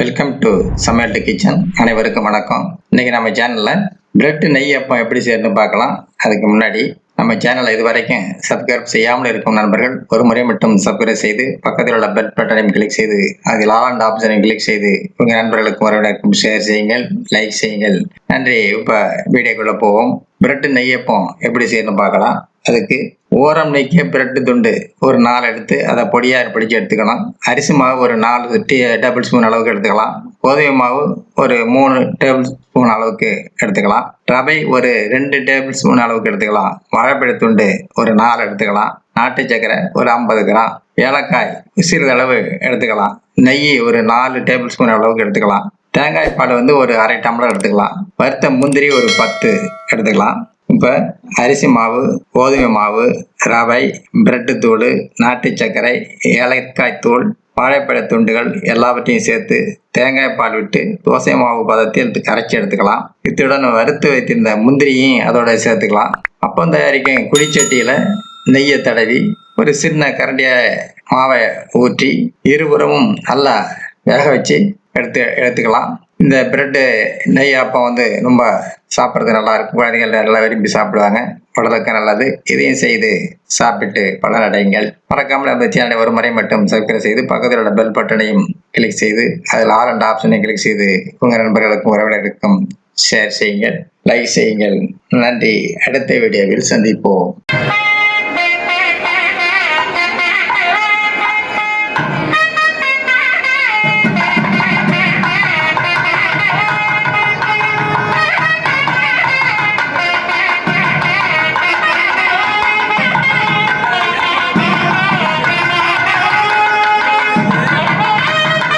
Welcome to samayal to kitchen அனைவருக்கும் வணக்கம். இன்னைக்கு நம்ம சேனலில் பிரெட் நெய் அப்பம் எப்படி செய்யணும்னு பார்க்கலாம். அதுக்கு முன்னாடி நம்ம சேனலை இது வரைக்கும் சப்ஸ்கிரைப் செய்யாமல் இருக்கும் நண்பர்கள் ஒரு முறை மட்டும் சப்ஸ்கிரைப் செய்து பக்கத்தில் உள்ள பெல் பட்டனையும் கிளிக் செய்து அதில் ஆல் அண்ட் ஆப்ஷனையும் கிளிக் செய்து உங்கள் நண்பர்களுக்கும் உறவினருக்கும் ஷேர் செய்யுங்கள் லைக் செய்யுங்கள். நன்றி. இப்போ வீடியோக்குள்ளே போவோம். பிரெட்டு நெய்யப்பம். எப்படி செய்யணும் பார்க்கலாம். அதுக்கு ஓரம் நீக்கிய பிரெட்டு துண்டு ஒரு நாலு எடுத்து அதை பொடியாக பிடிச்சி எடுத்துக்கணும் அரிசி மாவு ஒரு நாலு டீ டேபிள் ஸ்பூன் அளவுக்கு எடுத்துக்கலாம். கோதுமை மாவு ஒரு மூணு டேபிள் ஸ்பூன் அளவுக்கு எடுத்துக்கலாம். ரவை ஒரு ரெண்டு டேபிள் ஸ்பூன் அளவுக்கு எடுத்துக்கலாம். வாழைப்பழ துண்டு ஒரு நாலு எடுத்துக்கலாம். நாட்டு சக்கரை ஒரு ஐம்பது கிராம். ஏலக்காய் சிறிதளவு எடுத்துக்கலாம். நெய் ஒரு நாலு டேபிள் ஸ்பூன் அளவுக்கு எடுத்துக்கலாம். தேங்காய் பால் வந்து ஒரு அரை டம்ளர் எடுத்துக்கலாம். வறுத்த முந்திரி ஒரு பத்து எடுத்துக்கலாம். இப்போ அரிசி மாவு கோதுமை மாவு ரவை பிரெட்டு தூள் நாட்டு சர்க்கரை ஏலக்காய் தூள் வாழைப்பழ துண்டுகள் எல்லாவற்றையும் சேர்த்து தேங்காய் பால் விட்டு தோசை மாவு பதத்தில் எடுத்து கரைச்சி எடுத்துக்கலாம். இத்துடன் வறுத்து வைத்திருந்த முந்திரியும் அதோட சேர்த்துக்கலாம். அப்பம் தயாரிக்கும் குழிச்சட்டியில் நெய்யை தடவி ஒரு சின்ன கரண்டிய மாவை ஊற்றி இருபுறமும் நல்லா வேக வச்சு எடுத்து எடுத்துக்கலாம். இந்த பிரெட்டு நெய் அப்பம் வந்து ரொம்ப சாப்பிட்றது நல்லா இருக்கும். குழந்தைகள் நல்லா விரும்பி சாப்பிடுவாங்க. உடலுக்கு நல்லது. இதையும் செய்து சாப்பிட்டு பலனடையுங்கள் மறக்காமல் அந்த சேனலை ஒரு முறை மட்டும் சப்ஸ்கிரைப் செய்து பக்கத்தில் உள்ள பெல் பட்டனையும் கிளிக் செய்து அதில் ஆல் அண்ட் ஆப்ஷனையும் கிளிக் செய்து உங்கள் நண்பர்களுக்கும் உறவினருக்கும் ஷேர் செய்யுங்கள். லைக் செய்யுங்கள். நன்றி. அடுத்த வீடியோவில் சந்திப்போம்.